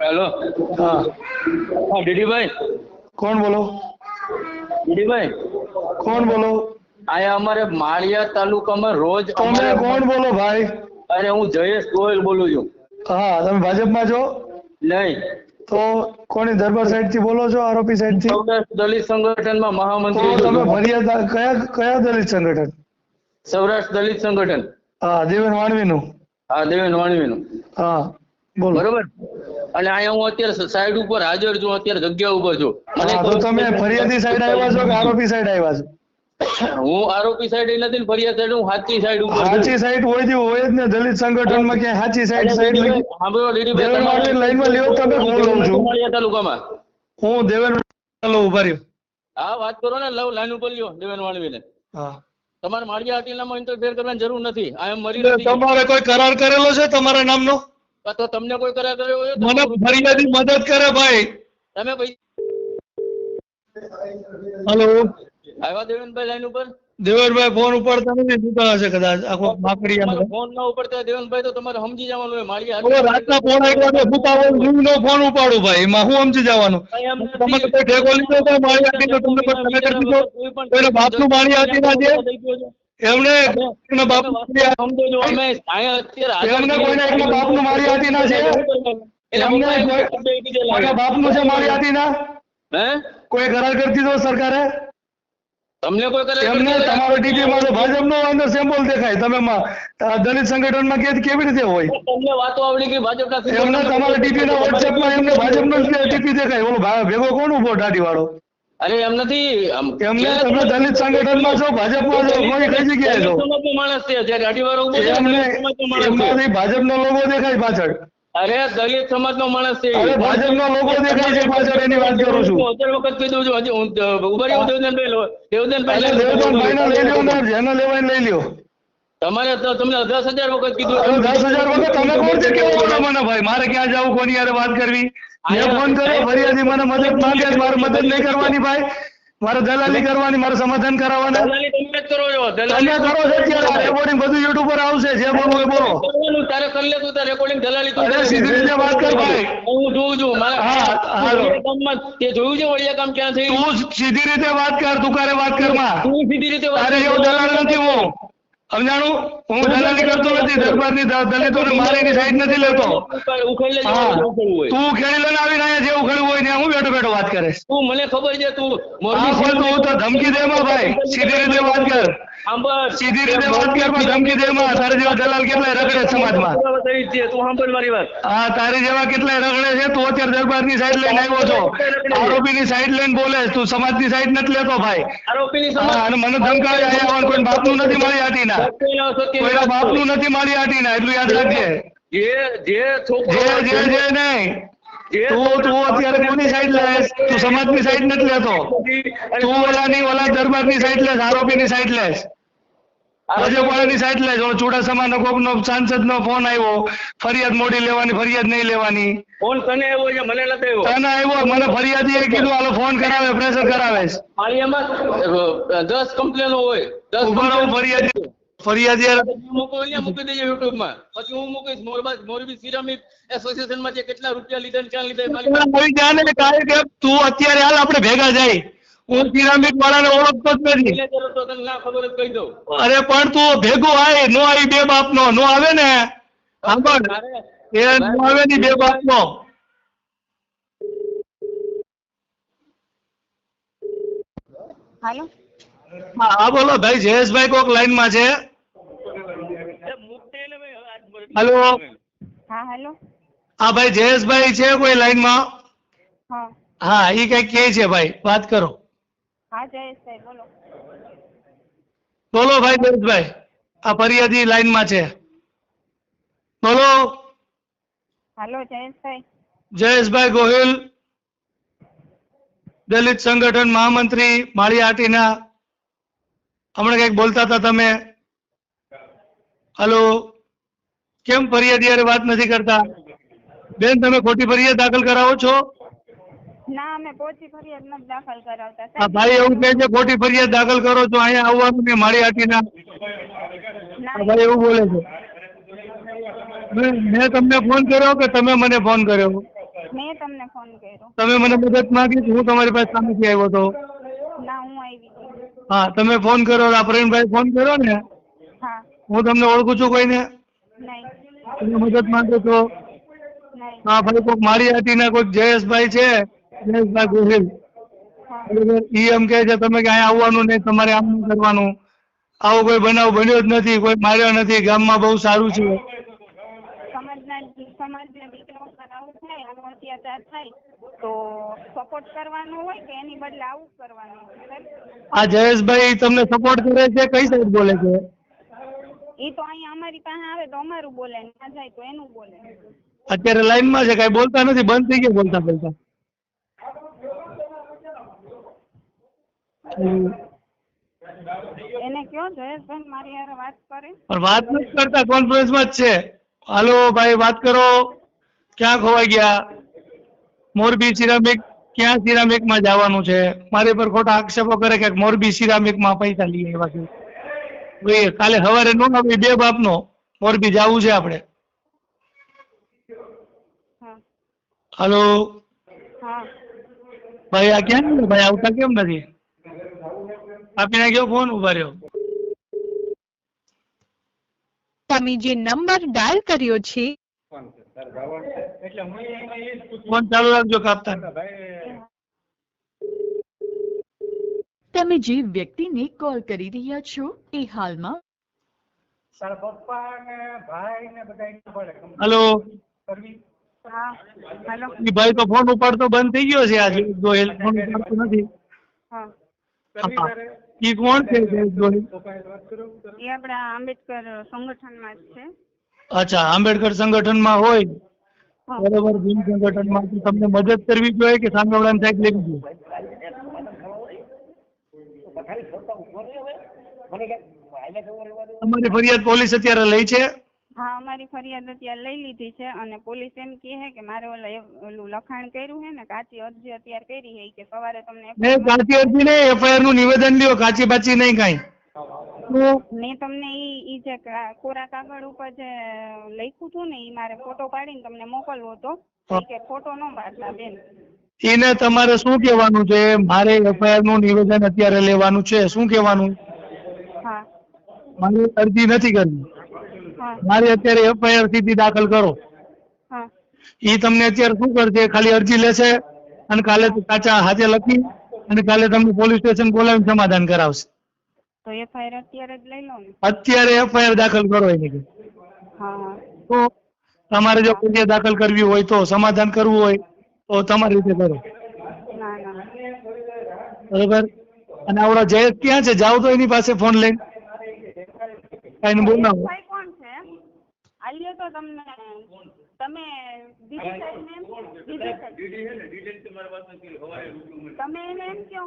Hello હા. હા ડીડીભાઈ કોણ બોલો? ડીડીભાઈ કોણ બોલો? અહીંયા અમારે માળિયા તાલુકામાં રોજ તમે કોણ બોલો ભાઈ? અરે હું જયેશ ગોયલ બોલું છું. હા તમે ભાજપમાં છો? નહીં. તો કોની દરબાર સાઈડથી બોલો છો આરોપી સાઈડથી દલિત સંગઠનમાં માં મહામંત્રી તમે. ફરિયાદ કયા કયા દલિત સંગઠન? સૌરાષ્ટ્ર દલિત સંગઠન. હા દેવેન વાણવીનું. હા દેવેન વાણવીનું. હા બોલો. બરોબર? અને અહીંયા હું અત્યારે સાઈડ ઉપર હાજર છું અત્યારે જગ્યા ઉપર છું. કોઈ- તમે ફરિયાદી સાઈડ આવ્યા છો કે આરોપી સાઈડ આવ્યા છો? હું આરોપી સાઈડ નથી ને ફરિયાદ સાઈડ હું સાચી સાઈડ ઉપર સાચી સાઈડ હોયથી હોય જ ને દલિત સંગઠનમાં ક્યાંય સાચી સાઈડ સાઈડ લખી વાણવીને લાઈનમાં લ્યો તમે હું લઉં છું. માળિયા તાલુકામાં? હું દેવેન ઊભા રહ્યો. હા વાત કરો ને લવ લાઈન ઉપર લ્યો દેવેન વાણવીને હા. તમારે માળિયા હાટીલામાં ઇન્ટરફેર કરવાની જરૂર નથી. આ એમ મરી તમારે કોઈ કરાર કરેલો છે તમારા નામનો? તો તમને કોઈ કરાર કર્યો હોય તો મને ફરિયાદી મદદ કરે ભાઈ. તમે ભાઈ હલો. આવ્યા દેવેનભાઈ લાઈન ઉપર? દેવરભાઈ ફોન ઉપાડતા નથી સુતા હશે કદાચ આખો માકડી આમ. ફોન ના ઉપડતા દેવેનભાઈ તો તમારે સમજી જવાનું હોય માળિયા હવે રાતના ફોન આવ્યો વાગે સુતા હોય હું નો ફોન ઉપાડું ભાઈ એમાં હું સમજી જવાનું. તમે તો ઠેકો લીધો તો મારી આટી તો તમને પણ તમે કરી દીધો? કોઈ પણ બાપનું મારી આટી ના છે એમને એમના બાપુ સમજો અમે એમને બાપનું મારી હતી ના છે? એટલે એમને હું કોઈ- કોઈ બીજે લાગે. કોઈના બાપનું છે માળી આટી ના? હે? કોઈ કરાર કરતી દીધો સરકારે? તમને કોઈ કરાર એમને તમારો ડીપી માં તો ભાજપનો અંદર સિમ્બોલ દેખાય. તમે માં દલિત સંગઠનમાં કે કેવી રીતે હોય? તમને વાતો આવડી ગઈ ભાજપના એમને તમારા ડીપી ના WhatsApp માં એમને ભાજપનો જ દેખાય. ઓલો ભેગો કોણ ઊભો? દાઢી વાળો? અરે એમ નથી. એમને તમે દલિત સંગઠનમાં છો ભાજપમાં છો કોઈ કઈ જગ્યાએ છો? માણસ છે જ્યારે ઊભો છે, એમને ભાજપનો લોગો દેખાય પાછળ. અરે દલિત સમાજનો માણસ છે. અરે ભાજપનો લોકો દેખાય છે પાછળ એની વાત કરું છું. હું વખત કીધું છું હજી ઊભા રહ્યો દેવદનભાઈ દેવદનભાઈ દેવદાનભાઈ ને લઈ લ્યો ને જેને લેવાય લઈ લ્યો. તમારે તો તમને દસ હજાર વખત કીધું. દસ હજાર વખત તમે કોણ છે કેવો મને ભાઈ? મારે ક્યાં જવું કોની યારે વાત કરવી? મેં ફોન કર્યો ફરિયાદી મને મદદ માંગે મારે મદદ નહીં કરવાની ભાઈ. મારે દલાલી કરવાની મારે સમાધાન કરાવવાના. દલાલી તમે કરો છો દલાલી કરો છો અત્યારે રેકોર્ડિંગ બધું યુટ્યુબ પર આવશે જે બોલવું એ બોલો. તારે કરી લે તું તારે રેકોર્ડિંગ દલાલી તું અરે સીધી રીતે વાત કર ભાઈ. હું જોઉં છું મારા હા, હાલો. તે જોયું છે વડિયા કામ ક્યાં છે? તું સીધી રીતે વાત કર તું કારે વાત કરમાં. તું સીધી રીતે વાત. દલાલ નથી હું. સમજાણું હું દલાલી કરતો નથી દરબારની દલિતોને મારીની સાઈડ નથી લેતો હા. તું ખેડી લઈને આવીને અહીંયા જે ઉખડવું હોય ત્યાં હું બેઠો બેઠો વાત કરે તું મને ખબર છે તું હા મોરબી પણ તો ધમકી દે માં ભાઈ સીધી રીતે વાત કર. સીધી રીતે વાત ધમકી જેવા દલાલ કેટલાય રખડે છે સમાજમાં. તું સાંભળ મારી વાત. હા તારી જેવા કેટલાય રખડે છે? તું અત્યારે દરબારની સાઈડ લઈને આવ્યો છો. આરોપીની સાઈડ લઈને બોલે. તું સમાજની સાઈડ નથી લેતો ભાઈ. આરોપીની હા અને મને ધમકાવી કોઈ બાપનું નથી મળી હતી ના કોઈના બાપનું નથી મારી આટીના. એટલું યાદ રાખજે. જે જે છોકરો જે જે જે નહીં. તું તું અત્યારે કોની સાઈડ લે તું સમાજની સાઈડ નથી લેતો. તું ઓલાની ઓલા દરબારની સાઈડ લેસ આરોપીની સાઈડ લેસ ભાજપવાળાની સાઈડ લેજો ચુડાસામાં નો કોક નો સાંસદ નો ફોન આવ્યો. ફરિયાદ મોડી લેવાની ફરિયાદ નહીં લેવાની. ફોન તને આવ્યો છે મને નથી આવ્યો. તને આવ્યો મને એ કીધું હાલો ફોન કરાવે પ્રેશર કરાવે. છે. મારી એમાં દસ કમ્પ્લેનો હોય. દસ ફરિયાદ ફરિયાદ ફરિયાદી મૂકો અહીંયા મૂકી દેજો યુટ્યુબમાં પછી હું મૂકીશ મોરબા મોરબી સિરામિક એસોસિએશનમાં જે કેટલા રૂપિયા લીધા ને ક્યાં લીધા કોઈ જાણે કાંઈ કે તું અત્યારે હાલ આપણે ભેગા જાય. હું પિરામિડ વાળાને ઓળખતો જ નથી. એટલે જરૂર તો તને ના ખબર જ કહી દઉં. અરે પણ તું ભેગો આય નો આવી બે બાપનો નો આવે ને? સાંભળ એ નો આવે ની બે બાપનો. હાલો. હા હા, બોલો ભાઈ જયેશભાઈ કોક લાઈનમાં છે? એ મુક્તિ ને ભાઈ આજ- હાલો. હા હેલો. હા ભાઈ જયેશભાઈ છે કોઈ લાઈનમાં? હા. હા ઈ કઈ કે છે ભાઈ વાત કરો. હા જયેશભાઈ બોલો. બોલો ભાઈ જયેશભાઈ આ ફરિયાદી લાઈનમાં છે. બોલો. હાલો જયેશભાઈ જયેશભાઈ ગોહિલ દલિત સંગઠન મહામંત્રી માળી આટીના. હમણાં કંઈક બોલતા હતા તમે. હલો. કેમ ફરિયાદી હારે વાત નથી કરતા? બેન તમે ખોટી ફરિયાદ દાખલ કરાવો છો? ના અમે પોચી ફરિયાદ નથી દાખલ કરાવતા આ ભાઈ એવું કહે છે ખોટી ફરિયાદ દાખલ કરો છો અહીંયા આવવાનું ને માળી હાટીના ના આ ભાઈ એવું બોલે છે. મેં મેં તમને ફોન કર્યો કે તમે મને ફોન કર્યો? મેં તમને ફોન કર્યો. તમે મને મદદ માંગી તો હું તમારી પાસે સામેથી આવ્યો હતો ના હું આવી હા તમે ફોન કર્યો આ પ્રવીણભાઈ ફોન કર્યો ને? હા. હું તમને ઓળખું છું કોઈને? નહીં. તમે મદદ માંગો છો? હા ભાઈ કોઈક મારી હાટીના કોઈક જયેશભાઈ છે જયેશભાઈ ગોહિલ બરોબર ઈ એમ કહે છે તમે કે અહીંયા આવવાનું નહીં તમારે આમ નહીં કરવાનું. આવો કોઈ બનાવ બન્યો જ નથી કોઈ માર્યો નથી ગામમાં બહુ સારું છે. સમાજના સમાજના દીકરાઓ પર થાય આનો અત્યાચાર થાય તો સપોર્ટ કરવાનો હોય કે એની બદલે આવું કરવાનું હોય સાહેબ આ જયેશભાઈ તમને સપોર્ટ કરે છે કઈ સાઈડ બોલે છે? એ તો અહીંયા અમારી પાસે આવે તો અમારું બોલે ના જાય તો એનું બોલે. અત્યારે લાઈનમાં છે કઈ બોલતા નથી બંધ થઈ ગયા બોલતા બોલતા. એને કયો જયેશભાઈ મારી હારે વાત કરે? પણ વાત નથી કરતા કોન્ફરન્સમાં જ છે. હાલો ભાઈ વાત કરો. ક્યાં ખોવાઈ ગયા? મોરબી સિરામિક ક્યાં સિરામિકમાં જવાનું છે? મારી પર ખોટા આક્ષેપો કરે કે મોરબી સિરામિકમાં પૈસા લઈએ એવા કે ભાઈ કાલે સવારે નો આવી બે બાપનો. મોરબી જવું છે આપણે. હાલો. હા. ભાઈ આ ક્યાં ભાઈ આવતા કેમ નથી? આપીને ગયો ફોન? ઊભા રહ્યો. તમે જે નંબર ડાયલ કર્યો છે ફોન ચાલુ રાખજો કાપતા તમે જે વ્યક્તિને કોલ કરી રહ્યા છો એ હાલમાં? હાલો. હા હાલો. હેલો ભાઈ તો ફોન ઉપાડતો બંધ થઈ ગયો છે આજે. ફોન ઉપાડતો નથી. હા હા. ઈ કોણ છે? જયેશ ગોહિલ એ આપણા આંબેડકર સંગઠનમાં જ છે. અચ્છા આંબેડકર સંગઠનમાં હોય. બરોબર ભીમ સંગઠનમાં. તો તમને મદદ કરવી જોઈએ કે સામેવાળાને સાહેબ લેવી જોઈએ? તમારી ફરિયાદ પોલીસ અત્યારે લઈ છે. હા અમારી ફરિયાદ અત્યારે લઈ લીધી છે અને પોલીસ એમ કહે છે કે મારે ઓલા ઓલું લખાણ કર્યું છે ને કાચી અરજી અત્યારે કરી છે કે સવારે તમને ને કાચી અરજી નહીં એફઆઈઆરનું નિવેદન લ્યો કાચી બાચી નહીં કાંઈ. મેં તમને ઈ ઈ જે કોરા કાગળ ઉપર જે લખ્યું હતું ને ઈ મારે ફોટો પાડીને તમને મોકલવો હતો. કે ફોટો ન પાડતા બેન. એને તમારે શું કહેવાનું છે? મારે એફઆઈઆરનું નિવેદન અત્યારે લેવાનું છે. શું કહેવાનું? હા. મારે અરજી નથી કરવી. હા મારે અત્યારે એફઆઈઆર સીધી દાખલ કરો. એ તમને અત્યારે શું કરશે? ખાલી અરજી લેશે અને કાલે કાચા હાથે લખી અને કાલે તમને પોલીસ સ્ટેશન બોલાવીને સમાધાન કરાવશે. તો એફઆઈઆર અત્યારે જ લઈ લો ને. અત્યારે એફઆઈઆર દાખલ કરો એની. હા તો તમારે જો ફરિયાદ દાખલ કરવી હોય તો સમાધાન કરવું હોય તો તમારી રીતે કરો. બરોબર? અને આવડો જયેશ ક્યાં છે? જાઓ તો એની પાસે ફોન લઈને. કઈ બોલાવો આલ્યો તો તમને તમે દીદી સાહેબ ને એમ કહો. દીદી સાહેબ તમે એને એમ કહો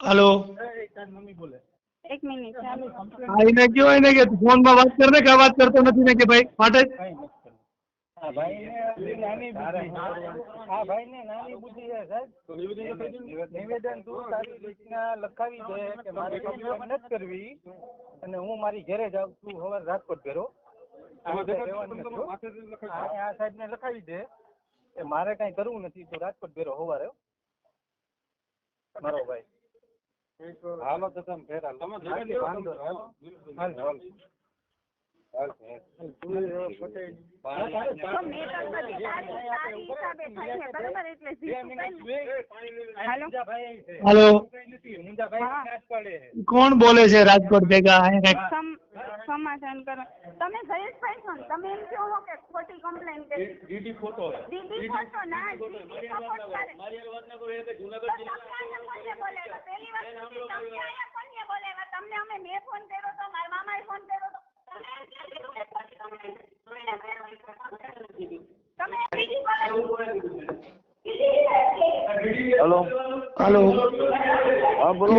હાલો એક મિનિટ ચાલુ હા એને કયો એને કે ફોનમાં વાત કર ને કે આ વાત કરતો નથી ને કે ભાઈ માટે આ ભાઈને નાની બુદ્ધિ આ ભાઈને નાની બુદ્ધિ છે સાહેબ. નિવેદન તું તારી રીતના લખાવી દે કે મારે કમ્પ્લેન કરવી અને હું મારી ઘેરે જાઉં. તું હવે રાજકોટ ઘેરો આ સાહેબ ને લખાવી દે કે મારે કઈ કરવું નથી તો રાજકોટ ઘેરો હોવારે મારો ભાઈ. હાલો તો તમે ફેરા. તમે હાલો. હાલ હાલ તો મેં તો બધી તારી તારી હિસાબે થઈ છે બરાબર એટલે જીતું કઈ હાલો હાલો હા. કોણ બોલે છે રાજકોટ ભેગા અહીંયા કાંઈક સમ- સમાધાન કરો તમે જયેશભાઈ છો ને તમે એમ કહો છો કે ખોટી કમ્પ્લેન કરી દીદી ફોટો ના દીદી સપોર્ટ કરે મારી હારે વાત ના કરો એ કે તો જુનાગઢ તમને અહીંયા કોને બોલાવ્યા? પહેલી વાત તો તમને અહીંયા કોને બોલાવ્યા? તમને અમે મેં ફોન કર્યો તો મારા મામાએ ફોન કર્યો તો હેલો. હલો. હા બોલો.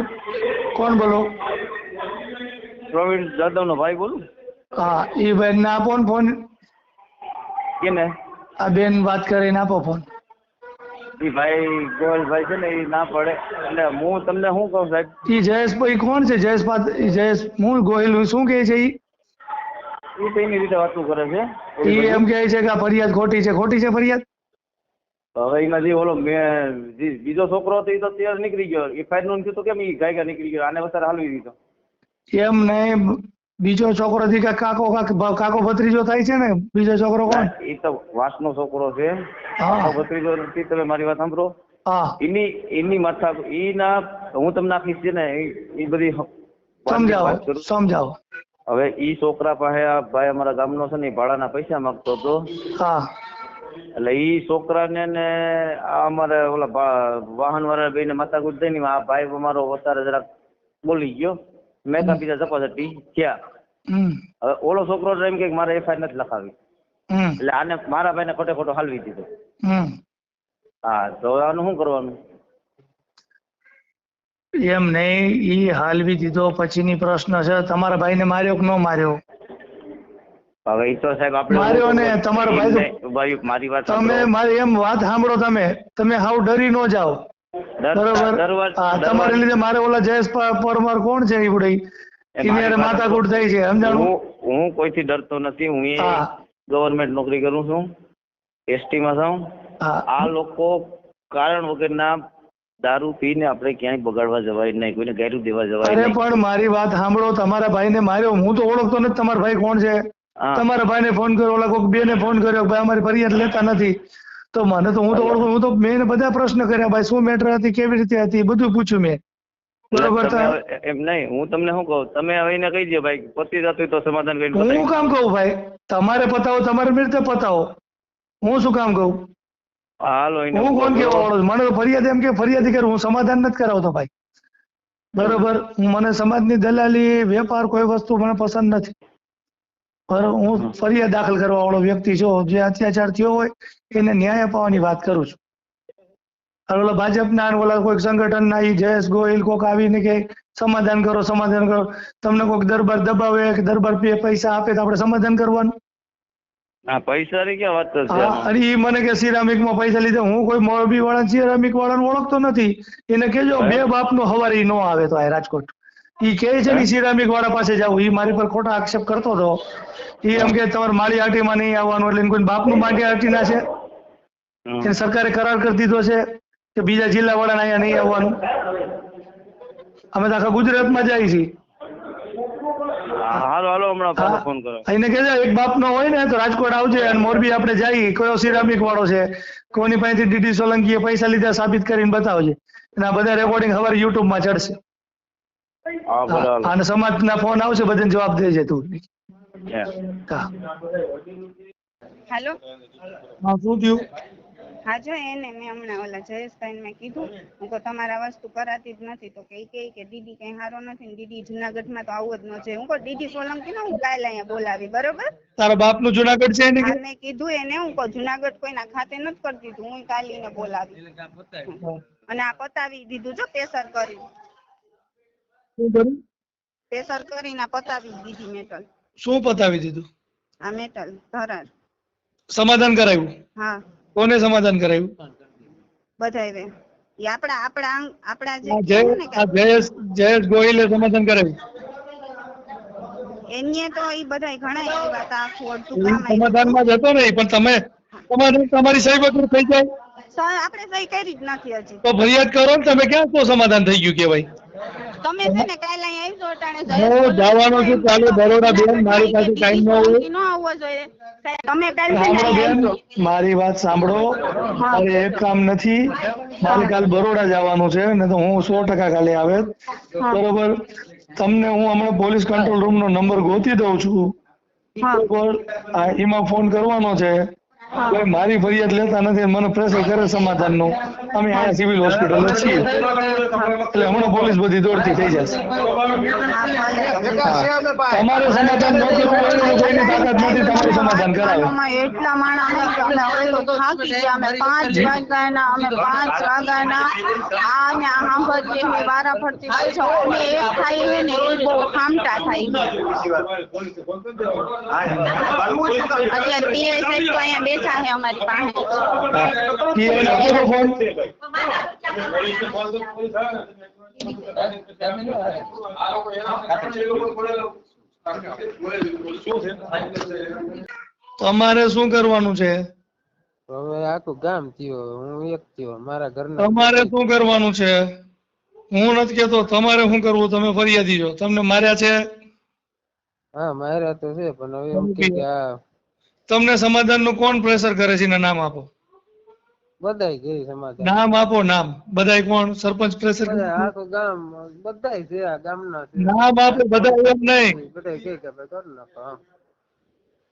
કોણ બોલો? પ્રવીણ જાદવ નો ભાઈ બોલું? હા એ બેન ને આપો ને ફોન કેને આ બેન વાત કરીને આપો ફોન એ ભાઈ ગોયલભાઈ છે ને એ ના પડે. એટલે હું તમને શું કહું સાહેબ? ઈ જયેશ ભાઈ કોણ છે? જયેશ જયેશ હું ગોહિલ શું કહે છે ઈ? એ તો એની રીતે વાતું કરે છે? ઈ એમ કહે છે કે આ ફરિયાદ ખોટી છે. ખોટી છે ફરિયાદ? હવે એમાં જે ઓલો મેં બીજો છોકરો હતો એ તો તૈયાર નીકળી ગયો. એફઆઈઆરનું તો કેમ એ નીકળી ગયો? આને વધારે હાલવી દીધો. એમ નહીં બીજો છોકરો થી કાકો કાકો ભત્રીજો થાય છે ને? બીજો છોકરો કોણ? એ તો વાસનો છોકરો છે. હા. ભત્રીજો નથી તમે મારી વાત સાંભળો. એની એની માથા એના હું તમને આખી છે ને એ- એ બધી સમજાવો સમજાવો. હવે ઈ છોકરા પાસે આ ભાઈ અમારા ગામનો છે ને ભાડાના પૈસા માંગતો હતો. હા. એટલે ઈ છોકરાને ને આ અમારે ઓલા વાહન વાળા બેને માથાકૂટ થઈ ને આ ભાઈ અમારો વધારે જરાક બોલી ગયો. મેં કા બીજા ઝપાઝપી થયા. હવે ઓલો છોકરો એમ કે મારે એફઆઈઆર નથી લખાવી. એટલે આને મારા ભાઈને ખોટે ખોટો હાલવી દીધો. હા તો આનું શું કરવાનું? એમ નહીં ઈ હાલવી દીધો પછીની પ્રશ્ન છે. તમારા ભાઈને માર્યો કે ન માર્યો? હવે તો સાહેબ આપણે માર્યો ને તમારો ભાઈ મારી વાત તમે મારી એમ વાત સાંભળો તમે. તમે હાવ ડરી ન જાઓ. બરોબર? હા તમારે લીધે મારે ઓલા જયેશ પરમાર કોણ છે ઈ બુડઈ એ એની માથાકૂટ થઈ છે સમજાણું? હું કોઈથી ડરતો નથી હું એ. ગવર્મેન્ટ નોકરી કરું છું એસટી માં છું. આ લોકો કારણ વગરના દારૂ પીને આપણે ક્યાંય બગાડવા જવાય નહીં કોઈને ગાયરું દેવા જવાય અરે નહીં. પણ મારી વાત સાંભળો તમારા ભાઈને માર્યો હું તો ઓળખતો નથી તમારા ભાઈ કોણ છે? હા. તમારા ભાઈને ફોન કર્યો ઓલા કોઈક બેને ફોન કર્યો ભાઈ અમારી ફરિયાદ લેતા નથી. તો મને તો હું તો ઓળખું હું તો મેં એને બધા પ્રશ્ન કર્યા ભાઈ શું મેટર હતી કેવી રીતે હતી બધું પૂછ્યું મેં. બરાબર તમે તો? હવે એમ નહીં હું તમને શું કહું તમે હવે એને કહી દો ભાઈ પતી જતું હોય તો સમાધાન કરીને હું પતાવી. કામ કહું ભાઈ? તમારે પતાવો તમારે રીતે પતાવો. હું શું કામ કહું? હાલો હું કોણ કેવા વાળો છું? મને તો ફરિયાદ એમ કે ફરિયાદી કરું હું સમાધાન નથી કરાવતો ભાઈ. બરોબર? મને સમાજની દલાલી વેપાર કોઈ વસ્તુ મને પસંદ નથી. બરોબર હું ફરિયાદ દાખલ કરવા વાળો વ્યક્તિ છું. જે અત્યાચાર થયો હોય એને ન્યાય અપાવવાની વાત કરું છું. ઓલા ભાજપના ઓલા કોઈક સંગઠનના ઈ જયેશ ગોહિલ કોક આવીને કે સમાધાન કરો સમાધાન કરો. તમને કોઈક દરબાર દબાવે કે દરબાર પે- પૈસા આપે તો આપણે સમાધાન કરવાનું. હા ક્યાં વાત મને કે સિરામિકમાં પૈસા લીધા. હું કોઈ મોરબી વાળા સિરામિક વાળાને ઓળખતો નથી. એને કેજો બે બાપ નો હવારી નો આવે તો આ રાજકોટ. ઈ કહે છે કે સિરામિક વાળા પાસે જાવું ઈ મારી પર ખોટા આક્ષેપ કરતો હતો. ઈ એમ કે તમારે માળી આટીમાં નહીં આવવાનું એટલે કોઈ બાપનું માટી આટી ના છે. એને સરકારે કરાર કરી દીધો છે કે બીજા જિલ્લા વાળા અહીંયા નહીં આવવાનું. અમે તો આખા ગુજરાતમાં જાય છીએ. હાલો હાલો હમણાં પાછો ફોન કરો. એને કે એક બાપ નો હોય ને તો રાજકોટ આવજે અને મોરબી આપણે જઈએ કયો સિરામિક વાળો છે? કોની પાસેથી ડીડી સોલંકીએ પૈસા લીધા સાબિત કરીને બતાવજે. અને આ બધા રેકોર્ડિંગ હવે યુટ્યુબમાં ચડશે. અને સમાજ હા, હાલો અને સમાજના ફોન આવશે બધાને જવાબ દેજે તું. હા. હા. હા, શું થયું? હા જો એને મેં હમણાં ઓલા જયેશભાઈને મેં કીધું હું કહું તમારા વસ્તુ કરાતી જ નથી તો કે કહે કે દીદી કઈ સારો નથી ને દીદી જુનાગઢમાં તો આવું જ ન છે. હું કહું દીદી સોલંકી ને હું કાલે અહીંયા બોલાવી બરોબર? તારા બાપનું જુનાગઢ છે એને મેં કીધું એને હું કહું જુનાગઢ કોઈના ખાતે નથી કરી દીધું હું કાલે એને બોલાવી અને આ પતાવી દીધું જો પેસર કરી. કર્યું? પેસર કરીને પતાવી દીધી મેટલ. શું પતાવી દીધું? આ મેટલ ધરાર. સમાધાન કરાવ્યું હા. કોને સમાધાન કરાવ્યું બધાય એ આપણા આપણા આપણા જે જયેશ જયેશ ગોહિલે સમાધાન કરાવ્યું એનીએ તો ઈ બધાય ઘણા એવી વાત આખું અડધું કામ સમાધાનમાં જતો નહીં પણ તમે તમારે તમારી સહી વગર થઈ જાય. આપણે સહી કરી જ નથી હજી. તો ફરિયાદ કરો ને તમે ક્યાં તો સમાધાન થઈ ગયું કેવાય તમે છે ને કાલે અહીં અટાણે હું જવાનો છું કાલે બરોડા બેન મારી પાસે ટાઈમ ન હોય. ન આવવો જોઈએ. તમે કાલે બેન મારી વાત સાંભળો. મારે એક કામ નથી. મારે કાલ બરોડા જવાનું છે ને તો હું સો ટકા કાલે આવે. બરોબર? તમને હું હમણાં પોલીસ કંટ્રોલ રૂમ નો નંબર ગોતી દઉં છું. બરોબર? એમાં ફોન કરવાનો છે. કોઈ મારી ફરિયાદ લેતા નથી મને પ્રેશર કરે સમાધાનનું અમે અહીંયા સિવિલ હોસ્પિટલ છીએ. એટલે હમણાં પોલીસ બધી દોડતી થઈ જશે. તમારે સમાધાન ન કરવું હોય કોઈની તાકાત નથી તમારું સમાધાન કરાવે. એટલા માણસ અમે અમે હવે તો થાકી ગયા. અમે પાંચ વાગ્યાના અમે પાંચ વાગ્યાના આ ને આ સાંભળીએ અમે વારા ફરતી અમે એક થાય છે ને એ બહુ ખામટા થાય અત્યારે પીએસએસ તો અહીંયા બેઠા है हमारे પાસે તમારે શું કરવાનું છે? હવે આખું ગામ થયો હું એક થયો મારા ઘરના તમારે શું કરવાનું છે? હું નથી કેતો તમારે શું કરવું? તમે ફરિયાદી છો. તમને માર્યા છે? હા માર્યા તો છે પણ હવે એમ કે આ તમને સમાધાનનું કોણ પ્રેશર કરે છે? નામ આપો. બધાય સમાધાન? નામ આપો નામ. બધાય કોણ? સરપંચ પ્રેશર ગામ બધાય છે આ ગામના છે. નામ આપો બધા એમ નહીં. બધાય કે કે ભાઈ કર નાખો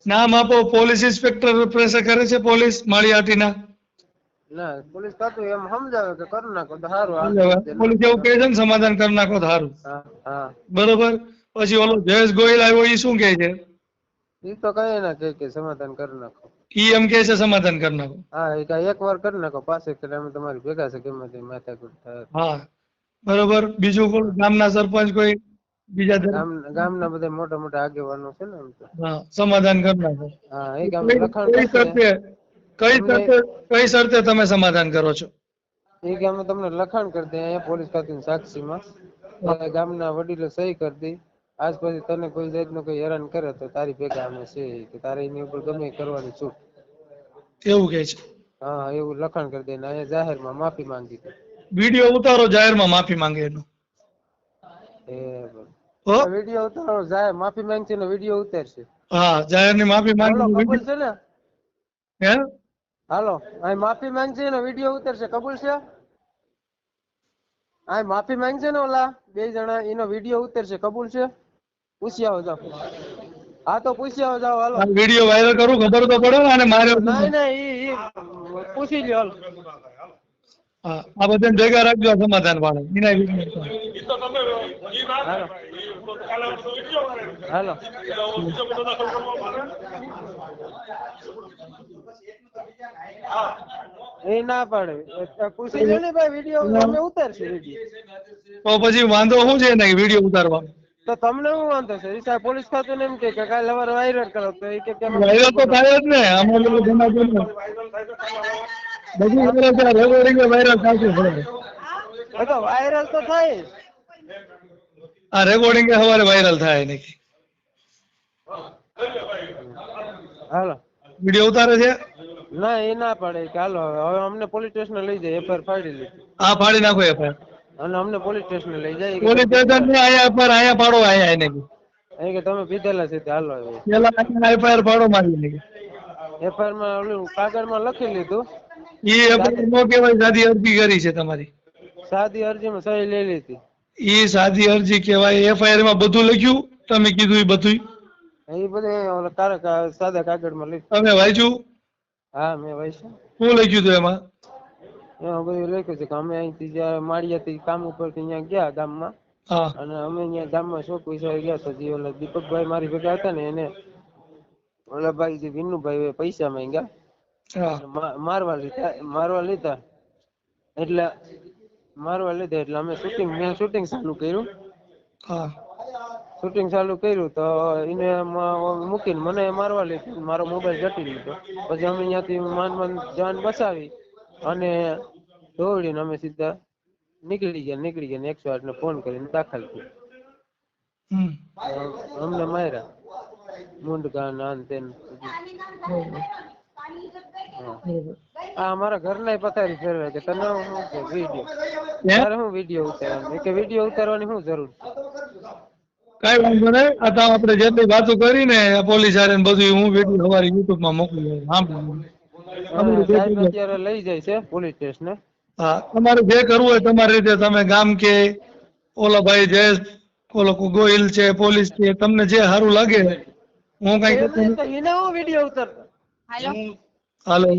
નામ આપો પોલીસ ઇન્સ્પેક્ટર પ્રેશર કરે છે પોલીસ? માળિયાટીના? ના પોલીસ એમ સમજાવે કે કર નાખો તો સારું પોલીસ એવું કહે છે ને સમાધાન કરી નાખો તો સારું બરોબર? પછી ઓલો જયેશ ગોયલ આવ્યો એ શું કહે છે? ઈ તો કઈ ના કે કે સમાધાન કરી નાખો. ઈ એમ કહે છે સમાધાન કરી નાખો. હા એ કાંઈ એક વાર કરી નાખો પાસે કે અમે તમારી ભેગા છે ગમે તે માથાકૂટ થાય. હા બરોબર. બીજું કોઈ ગામના સરપંચ કોઈ બીજા ગામ ગામના બધા મોટા મોટા આગેવાનો છે ને હા સમાધાન કરી નાખો. હા એ ગામ લખાણ કઈ શરતે કઈ શરતે તમે સમાધાન કરો છો? એ કે અમે તમને લખાણ કરી દે અહીંયા પોલીસ ખાતે સાક્ષીમાં. ગામના વડીલો સહી કરી દઈ આજ પછી તને કોઈ જાતનું કોઈ હેરાન કરે તો તારી ભેગા અમે છે કે તારે એની ઉપર ગમે કરવાની છૂટ એવું કે છે. હા એવું લખાણ કરી દઈને અહીંયા જાહેરમાં માફી માંગી વીડિયો ઉતારો જાહેરમાં માફી માંગે એનો. એ વીડિયો ઉતારો જાહેર માફી માંગશે ને વીડિયો ઉતારશે. હા જાહેરની માફી માંગી માંગે કબૂલ છે ને? હે? હાલો અહીં માફી માંગશે ને વીડિયો ઉતારશે કબૂલ છે? આ માફી માંગશે ને ઓલા બે જણા એનો વીડિયો ઉતરશે કબૂલ છે? પૂછી આવો હા તો પૂછી આવો જાઓ હાલો. વિડિયો વાયરલ કરું ખબર તો પડે ને અને મારે નહીં નહીં પૂછી લ્યો હાલો. હા આ બધાને ભેગા રાખજો સમાધાન વાળા. એના હાલો. એ ના પાડે. પૂછી લ્યો ને ભાઈ વીડિયો અમે ઉતારશે વીડિયો તો પછી વાંધો શું છે ને વીડિયો ઉતારવા તો તમને શું વાંધો છે? સાહેબ પોલીસ ખાતું એમ કે કાલે સવારે વાયરલ કરો તો એ કે વાયરલ તો થાય જ ને આમાં લોકો જમાતો ને બધું. વાયરલ થાય રેકોર્ડિંગ વાયરલ થશે. એ તો વાયરલ તો થાય આ રેકોર્ડિંગ સવારે વાયરલ થાય નહીં હાલો. વીડિયો ઉતારે છે? ના એ ના પડે ચાલો હવે હવે અમને પોલીસ સ્ટેશન લઈ જાય એફઆઈઆર ફાડી લીધી. આ ફાડી નાખો એફઆઈઆર અને અમને પોલીસ સ્ટેશન લઈ જાય પોલીસ સ્ટેશન ને આયા પર આયા પાડો આયા એને એ કે તમે પીધેલા છે તે હાલો પેલા એફઆઈઆર પાડો મારી નાખી એફઆઈઆરમાં ઓલું કાગળમાં લખી લીધું. ઈ એફઆઈઆર નો કહેવાય સાદી અરજી કરી છે તમારી. સાદી અરજીમાં સહી લઈ લીધી. ઈ સાદી અરજી કહેવાય એફઆઈઆરમાં બધું લખ્યું તમે કીધું એ બધું એ બધે ઓલા તારા સાદા સાદા કાગળમાં લખ્યું તમે વાંચ્યું? હા મેં વાંચ્યું. શું લખ્યું હતું એમાં? એમાં બધું લખ્યું છે કે અમે અહીંથી જ્યારે માળિયાથી કામ ઉપરથી અહીંયા ગયા ગામમાં અને અમે અહીંયા ગામમાં શું પૈસા ગયા તો જે ઓલા દીપકભાઈ મારી ભેગા હતા ને એને ઓલા ભાઈ જે વિનુભાઈ પૈસા માંગ્યા. મારવા લીધા મારવા લીધા. એટલે મારવા લીધા એટલે અમે શૂટિંગ મેં શૂટિંગ ચાલુ કર્યું. શૂટિંગ ચાલુ કર્યું તો એને મૂકીને મને મારવા લીધું મારો મોબાઈલ જટી લીધો પછી અમે અહીંયાથી માન માન જાન બચાવી. અને દોડીને અમે સીધા નીકળી ગયા નીકળી ગયા એકસો આઠ ને ફોન કરીને દાખલ થયા. અમને માર્યા. મુંડકા ને તેન આ અમારા ઘરના પથારી ફેરવે કે તને શું કે વીડિયો. ત્યારે તારે શું વીડિયો ઉતારવાનો કે વીડિયો ઉતારવાની શું જરૂર કઈ વાંધો નહીં. આ તો આપણે જેટલી વાતો કરી ને પોલીસ આરે ને બધું હું વીડિયો અમારી યુટ્યુબમાં મોકલી દઉં. સાહેબ અત્યારે લઈ જાય છે પોલીસ સ્ટેશને. હા તમારે જે કરવું હોય તમારી રીતે તમે ગામ કે ઓલો ભાઈ જયેશ ઓલો ગોહિલ છે પોલીસ છે તમને જે સારું લાગે હું કઈ એને નથી. તો એને હું વીડિયો ઉતર હાલો.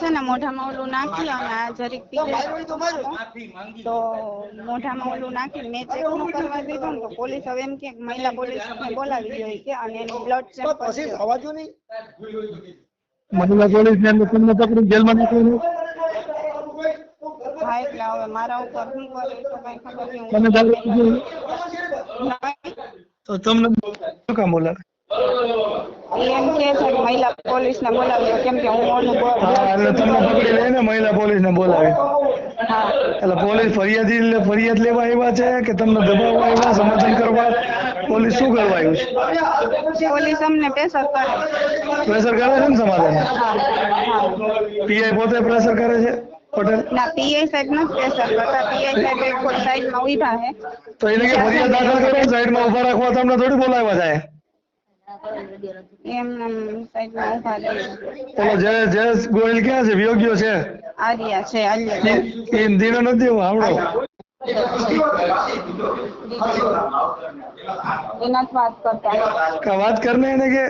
છે ને મોઢામાં ઓલું નાખી અને આ જરીક પીધેલું તો મોઢામાં ઓલું નાખી મેં ચેક ન કરવા દીધું ને તો પોલીસ હવે એમ કે મહિલા પોલીસ બોલાવી જોઈએ કે અને એનું બ્લડ ચેક કરશે મહિલા પોલીસ ને તમને પકડી જેલમાં નાખી હા એટલે હવે મારા ઉપર શું કરે તો કઈ ખબર નહીં તમે? તો તમને શું કામ બોલાવે એમ કે છે કે મહિલા પોલીસ ને બોલાવી કેમ કે હું ઓલું હા એટલે તમને પકડી લે ને મહિલા પોલીસ ને બોલાવે એટલે પોલીસ ફરિયાદી એટલે ફરિયાદ લેવા આવ્યા છે કે તમને દબાવવા આવ્યા સમર્થન કરવા? પોલીસ શું કરવા આવ્યું છે? પોલીસ અમને પ્રેશર કરે પ્રેશર કરે છે ને સમાધાન પીઆઈ પોતે પ્રેશર કરે છે? પટેલ? ના પીઆઈ સાહેબ નો પ્રેશર કરતા. પીઆઈ સાહેબ એક સાઈડમાં ઊભા હે. તો એને કે ફરિયાદ દાખલ કરો સાઈડમાં ઊભા રાખવા તમને થોડી બોલાવ્યા જાય એમ સાઈડમાં ઊભા છે ઓલો જે જે ગોયલ ક્યાં છે? વિયોગ્યો છે? આર્યા છે આલ્યા એ દીનો નથી સાંભળો. એનાથી વાત કરતા. કે વાત કરને એને કે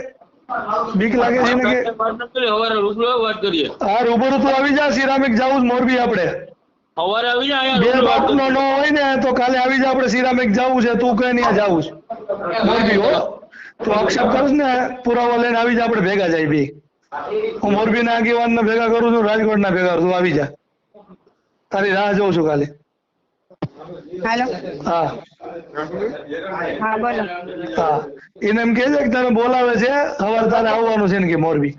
બીક લાગે છે એને કે વાત કરીએ હા રૂબરૂ તું આવી જા સિરામિક જાવું મોરબી આપણે. સવારે આવી જાય અહીંયા રૂબરૂ વાત બાપનો હોય ને તો કાલે આવી જા આપણે સિરામિક જાવું છે તું કઈ ત્યાં જાવું છે. મોરબી હો. તું આક્ષેપ કરસ ને પુરાવા લઈને આવી જા આપણે ભેગા જાય બી. હું મોરબી ના આગેવાન ને ભેગા કરું છું રાજકોટ ના ભેગા કરું તું આવી જા. તારી રાહ જોઉં છું કાલે. હાલો. હા. હા બોલો. હા. એને એમ કે છે કે તને બોલાવે છે સવારે તારે આવવાનું છે ને કે મોરબી.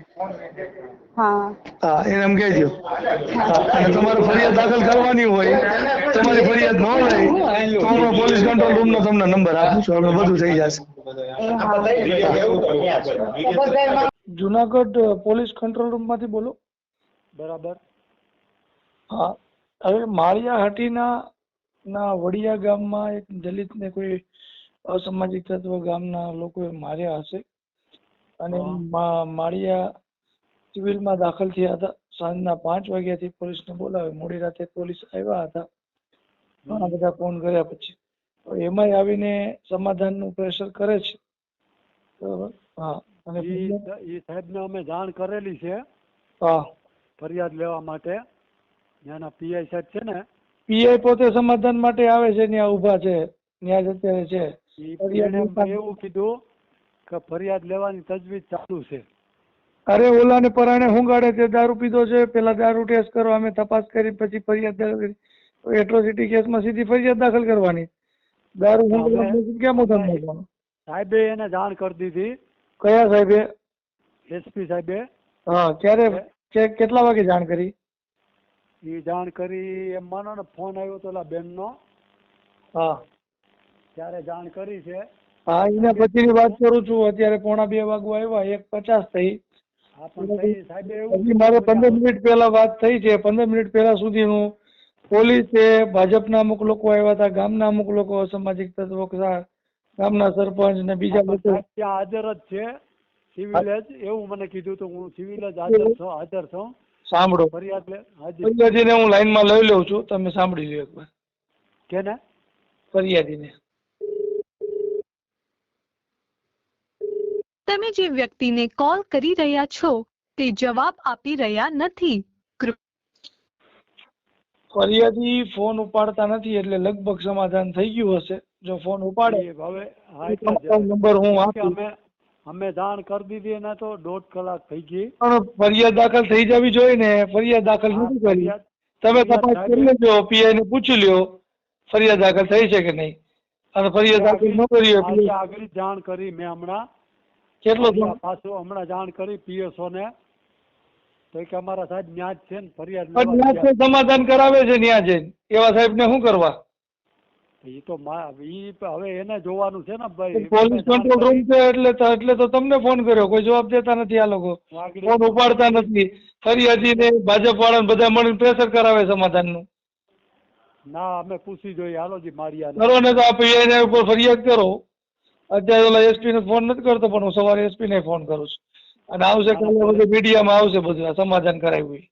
હા. હા એને એમ કહેજો અને તમારે ફરિયાદ દાખલ કરવાની હોય તમારી ફરિયાદ ન હોય તો હું પોલીસ કંટ્રોલ રૂમ નો તમને નંબર આપું છું આપણે બધું થઈ જશે. જુનાગઢ પોલીસ કંટ્રોલ રૂમમાંથી બોલો. બરાબર. હા. હવે માળિયા હાટીના ના વડિયા ગામમાં એક દલિતને કોઈ અસામાજિક તત્વ ગામના લોકોએ માર્યા હશે. અને માળિયા સિવિલમાં દાખલ થયા હતા. સાંજના પાંચ વાગ્યાથી પોલીસને બોલાવે મોડી રાતે પોલીસ આવ્યા હતા. ઘણા બધા ફોન કર્યા પછી. એમાંય આવીને સમાધાનનું પ્રેશર કરે છે. હા. અને એ સાહેબ સાહેબને અમે જાણ કરેલી છે. હા. ફરિયાદ લેવા માટે. ત્યાંના પીઆઈ સાહેબ છે ને પીઆઈ પોતે સમાધાન માટે આવે છે ત્યાં ઊભા છે ત્યાં જ અત્યારે છે. એવું કીધું કે ફરિયાદ લેવાની તજવીજ ચાલુ છે. અરે ઓલાને પરાણે હુંગાડે તે દારૂ પીધો છે પેલા દારૂ ટેસ્ટ કરો અમે તપાસ કરી પછી ફરિયાદ દાખલ કરી. એટ્રોસિટી કેસમાં સીધી ફરિયાદ દાખલ કરવાની. દારૂ હુંગાડવાનું કેમ ઉઠાવ નાખવાનું સાહેબે એને જાણ કરી દીધી. કયા સાહેબે? એસપી સાહેબે. હા ક્યારે કે- કેટલા વાગે જાણ કરી? એ જાણ કરી એમ માનો ને ફોન આવ્યો તો ઓલા બેનનો. હા. ત્યારે જાણ કરી છે. હા એના પછીની વાત કરું છું અત્યારે પોણા બે વાગુ આવ્યા એક પચાસ થઈ. મારે પંદર મિનિટ પહેલા વાત થઈ છે પંદર મિનિટ પહેલા સુધીનું પોલીસે ભાજપના અમુક લોકો આવ્યા હતા ગામના અમુક લોકો અસામાજિક તત્વો ગામના સરપંચ ને બીજા લોકો ત્યાં હાજર જ છે સિવિલ જ એવું મને કીધું તો હું સિવિલ જ હાજર છું હાજર છું. સાંભળો. ફરિયાદીને હું લાઈનમાં લઈ લઉં છું તમે સાંભળી લો એકવાર. કેને? તમે જે વ્યક્તિને કોલ કરી રહ્યા છો તે જવાબ આપી રહ્યા નથી. ફરિયાદી ફોન ઉપાડતા નથી એટલે લગભગ સમાધાન થઈ ગયું હશે. જો ફોન ઉપાડે હવે નંબર હું આપું. અમે જાણ કરી દીધી એને તો દોઢ કલાક થઈ ગઈ. પણ ફરિયાદ દાખલ થઈ જવી જોઈએ ને. ફરિયાદ દાખલ નથી કરી. તમે તપાસ કરી લેજો. પીઆઈ ને પૂછી લ્યો ફરિયાદ દાખલ થઈ છે કે નહીં. અને ફરિયાદ દાખલ ન કરી આગળ જાણ કરી મેં હમણાં. કેટલો પાછો? હમણાં જાણ કરી પીએસઓ ને તો કે અમારા સાહેબ ન્યાજ છે ને ફરિયાદ સમાધાન કરાવે છે જઈને એવા સાહેબ ને શું કરવા? એ તો ઈ હવે એને જોવાનું છે ને ભાઈ. પોલીસ કંટ્રોલ રૂમ છે એટલે એટલે તો તમને ફોન કર્યો. કોઈ જવાબ દેતા નથી આ લોકો. ફોન ઉપાડતા નથી. ફરિયાદી ને ભાજપ વાળા બધા મળીને પ્રેશર કરાવે સમાધાનનું. ના અમે પૂછી જોઈએ. હાલો જી મારિયા કરો ને તો આપ એને ઉપર ફરિયાદ કરો. અત્યારે ઓલા એસપી ને ફોન નથી કરતો પણ હું સવારે એસપી ને ફોન કરું છું. અને આવશે કાલે બધું મીડિયામાં આવશે બધું સમાધાન કરાવ્યું.